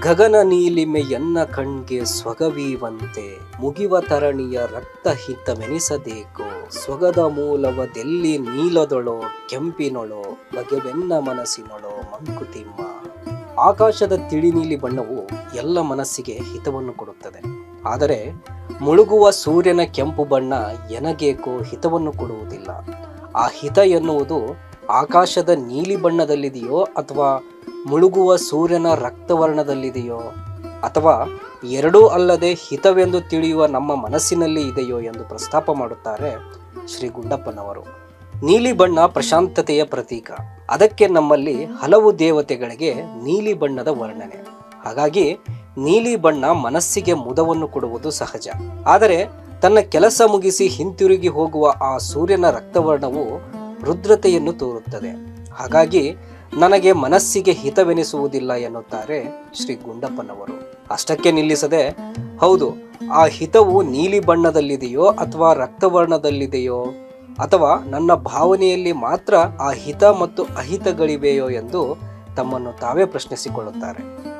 ಗಗನ ನೀಲಿಮೆಯನ್ನ ಕಣ್ಗೆ ಸ್ವಗವೀವಂತೆ ಮುಗಿವ ತರಣಿಯ ರಕ್ತಹಿತವೆನಿಸಬೇಕು ಸ್ವಗದ ಮೂಲವದೆಲ್ಲಿ ನೀಲದೊಳೋ, ಕೆಂಪಿನೊಳೋ ಬಗೆವೆನ್ನ ಮನಸ್ಸಿನೊಳೋ ಮಂಕುತಿಮ್ಮ. ಆಕಾಶದ ತಿಳಿ ನೀಲಿ ಬಣ್ಣವು ಎಲ್ಲ ಮನಸ್ಸಿಗೆ ಹಿತವನ್ನು ಕೊಡುತ್ತದೆ. ಆದರೆ ಮುಳುಗುವ ಸೂರ್ಯನ ಕೆಂಪು ಬಣ್ಣ ಎನಗೇಕೋ ಹಿತವನ್ನು ಕೊಡುವುದಿಲ್ಲ. ಆ ಹಿತ ಎನ್ನುವುದು ಆಕಾಶದ ನೀಲಿ ಬಣ್ಣದಲ್ಲಿದೆಯೋ ಅಥವಾ ಮುಳುಗುವ ಸೂರ್ಯನ ರಕ್ತವರ್ಣದಲ್ಲಿದೆಯೋ ಅಥವಾ ಎರಡೂ ಅಲ್ಲದೆ ಹಿತವೆಂದು ತಿಳಿಯುವ ನಮ್ಮ ಮನಸ್ಸಿನಲ್ಲಿ ಇದೆಯೋ ಎಂದು ಪ್ರಸ್ತಾಪ ಮಾಡುತ್ತಾರೆ ಶ್ರೀ ಗುಂಡಪ್ಪನವರು. ನೀಲಿ ಬಣ್ಣ ಪ್ರಶಾಂತತೆಯ ಪ್ರತೀಕ. ಅದಕ್ಕೆ ನಮ್ಮಲ್ಲಿ ಹಲವು ದೇವತೆಗಳಿಗೆ ನೀಲಿ ಬಣ್ಣದ ವರ್ಣನೆ. ಹಾಗಾಗಿ ನೀಲಿ ಬಣ್ಣ ಮನಸ್ಸಿಗೆ ಮುದವನ್ನು ಕೊಡುವುದು ಸಹಜ. ಆದರೆ ತನ್ನ ಕೆಲಸ ಮುಗಿಸಿ ಹಿಂತಿರುಗಿ ಹೋಗುವ ಆ ಸೂರ್ಯನ ರಕ್ತವರ್ಣವು ರುದ್ರತೆಯನ್ನು ತೋರುತ್ತದೆ. ಹಾಗಾಗಿ ನನಗೆ ಮನಸ್ಸಿಗೆ ಹಿತವೆನಿಸುವುದಿಲ್ಲ ಎನ್ನುತ್ತಾರೆ ಶ್ರೀ ಗುಂಡಪ್ಪನವರು. ಅಷ್ಟಕ್ಕೆ ನಿಲ್ಲಿಸದೆ, ಹೌದು, ಆ ಹಿತವು ನೀಲಿ ಬಣ್ಣದಲ್ಲಿದೆಯೋ ಅಥವಾ ರಕ್ತವರ್ಣದಲ್ಲಿದೆಯೋ, ಅಥವಾ ನನ್ನ ಭಾವನೆಯಲ್ಲಿ ಮಾತ್ರ ಆ ಹಿತ ಮತ್ತು ಅಹಿತಗಳಿವೆಯೋ ಎಂದು ತಮ್ಮನ್ನು ತಾವೇ ಪ್ರಶ್ನಿಸಿಕೊಳ್ಳುತ್ತಾರೆ.